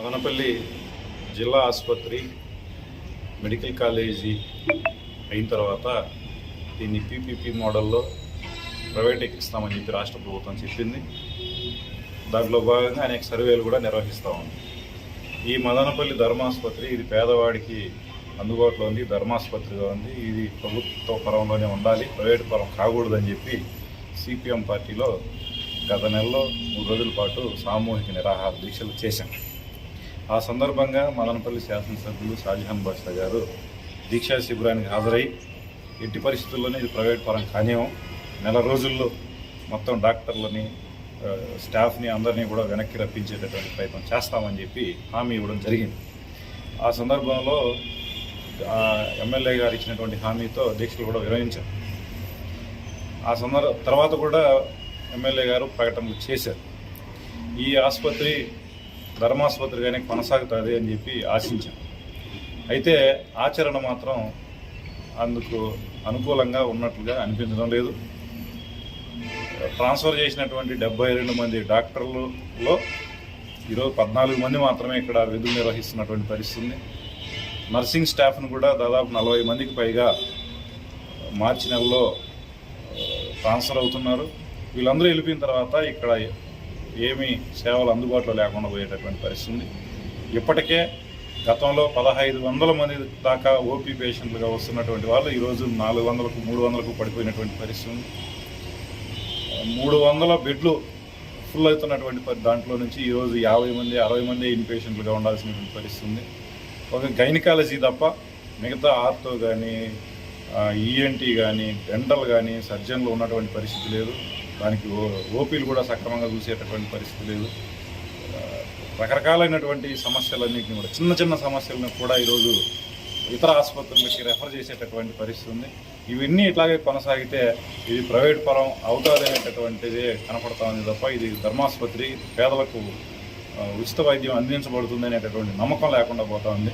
మదనపల్లి జిల్లా ఆసుపత్రి medical college అయిన తర్వాత దీన్ని పీపీపీ మోడల్లో ప్రైవేట్ ఎక్కిస్తామని చెప్పి రాష్ట్ర ప్రభుత్వం చెప్పింది. దాంట్లో భాగంగా అనేక సర్వేలు కూడా నిర్వహిస్తూ ఉంది. ఈ మదనపల్లి ధర్మాసుపత్రి ఇది పేదవాడికి అందుబాటులో ఉంది ధర్మాసుపత్రిగా ఉంది. ఇది ప్రభుత్వ పరంలోనే ఉండాలి ప్రైవేట్ పరం కాకూడదని చెప్పి సిపిఎం పార్టీలో గత నెలలో మూడు రోజుల పాటు సామూహిక నిరాహార దీక్షలు చేశాం. ఆ సందర్భంగా మదనపల్లి శాసనసభ్యులు షాజహాన్ బాషా గారు దీక్షా శిబిరానికి హాజరై ఎట్టి పరిస్థితుల్లోనే ఇది ప్రైవేట్ పరం కానీయం నెల రోజుల్లో మొత్తం డాక్టర్లని స్టాఫ్ని అందరినీ కూడా వెనక్కి రప్పించేటటువంటి ప్రయత్నం చేస్తామని చెప్పి హామీ ఇవ్వడం జరిగింది. ఆ సందర్భంలో ఎమ్మెల్యే గారు ఇచ్చినటువంటి హామీతో దీక్షలు కూడా విరమించారు ఆ సందర్భ తర్వాత కూడా ఎమ్మెల్యే గారు ప్రకటనలు చేశారు. ఈ ఆసుపత్రి ధర్మాసుపత్రిగానే కొనసాగుతుంది అని చెప్పి ఆశించాం. అయితే ఆచరణ మాత్రం అందుకు అనుకూలంగా ఉన్నట్లుగా అనిపించడం లేదు. ట్రాన్స్ఫర్ చేసినటువంటి డెబ్బై రెండు మంది డాక్టర్లలో ఈరోజు పద్నాలుగు మంది మాత్రమే ఇక్కడ విధులు నిర్వహిస్తున్నటువంటి పరిస్థితి. ఉంది నర్సింగ్ స్టాఫ్ను కూడా దాదాపు నలభై మందికి పైగా మార్చి నెలలో ట్రాన్స్ఫర్ అవుతున్నారు. వీళ్ళందరూ వెళ్ళిపోయిన తర్వాత ఇక్కడ ఏమీ సేవలు అందుబాటులో లేకుండా పోయేటటువంటి పరిస్థితి ఇప్పటికే గతంలో పదహైదు వందల మంది దాకా ఓపీ పేషెంట్లుగా వస్తున్నటువంటి వాళ్ళు ఈరోజు నాలుగు వందలకు మూడు వందలకు పడిపోయినటువంటి పరిస్థితి ఉంది. మూడు వందల బెడ్లు ఫుల్ అవుతున్నటువంటి దాంట్లో నుంచి ఈరోజు యాభై మంది అరవై మంది ఇన్ పేషెంట్లుగా ఉండాల్సినటువంటి పరిస్థితి ఉంది. ఒక గైనకాలజీ తప్ప మిగతా ఆర్తో కానీ ఈఎన్టీ కానీ డెంటల్ కానీ సర్జన్లు ఉన్నటువంటి పరిస్థితి లేదు. దానికి ఓ- ఓపీలు కూడా సక్రమంగా చూసేటటువంటి పరిస్థితి లేదు. రకరకాలైనటువంటి సమస్యలన్నింటినీ కూడా చిన్న చిన్న సమస్యలను కూడా ఈరోజు ఇతర ఆసుపత్రులకి రెఫర్ చేసేటటువంటి పరిస్థితి ఉంది. ఇవన్నీ ఇట్లాగే కొనసాగితే ఇది ప్రైవేట్ పరం అవుతాదనేటటువంటిది కనపడుతుంది కనపడతా ఉంది తప్ప ఇది ధర్మాసుపత్రి పేదలకు ఉచిత వైద్యం అందించబడుతుంది అనేటటువంటి నమ్మకం లేకుండా పోతా ఉంది.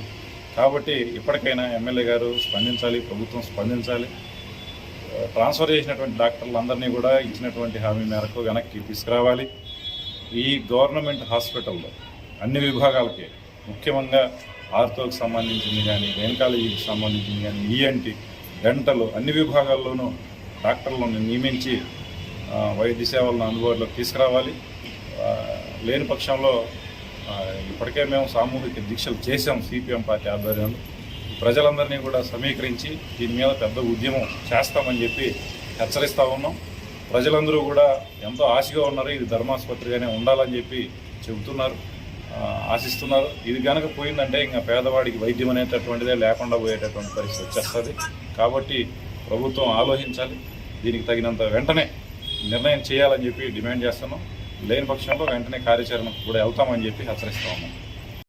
కాబట్టి ఇప్పటికైనా ఎమ్మెల్యే గారు స్పందించాలి ప్రభుత్వం స్పందించాలి. ట్రాన్స్ఫర్ చేసినటువంటి డాక్టర్లందరినీ కూడా ఇచ్చినటువంటి హామీ మేరకు వెనక్కి తీసుకురావాలి. ఈ గవర్నమెంట్ హాస్పిటల్లో అన్ని విభాగాలకి ముఖ్యంగా ఆర్థోకి సంబంధించింది కానీ గైనకాలజీకి సంబంధించింది కానీ ఈఎన్టీ గంటలు అన్ని విభాగాల్లోనూ డాక్టర్లను నియమించి వైద్య సేవలను అందుబాటులోకి తీసుకురావాలి. లేని పక్షంలో ఇప్పటికే మేము సామూహిక దీక్షలు చేశాం సిపిఎం పార్టీ ఆధ్వర్యంలో. ప్రజలందరినీ కూడా సమీకరించి దీని మీద పెద్ద ఉద్యమం చేస్తామని చెప్పి హెచ్చరిస్తా ఉన్నాం. ప్రజలందరూ కూడా ఎంతో ఆశగా ఉన్నారు. ఇది ధర్మాసుపత్రిగానే ఉండాలని చెప్పి చెబుతున్నారు. ఆశిస్తున్నారు. ఇది కనుక పోయిందంటే ఇంకా పేదవాడికి వైద్యం అనేటటువంటిదే లేకుండా పోయేటటువంటి పరిస్థితి వచ్చేస్తుంది. కాబట్టి ప్రభుత్వం ఆలోచించాలి. దీనికి తగినంత వెంటనే నిర్ణయం చేయాలని చెప్పి డిమాండ్ చేస్తున్నాం. లేని పక్షంలో వెంటనే కార్యాచరణకు కూడా వెళ్తామని చెప్పి హెచ్చరిస్తా ఉన్నాం.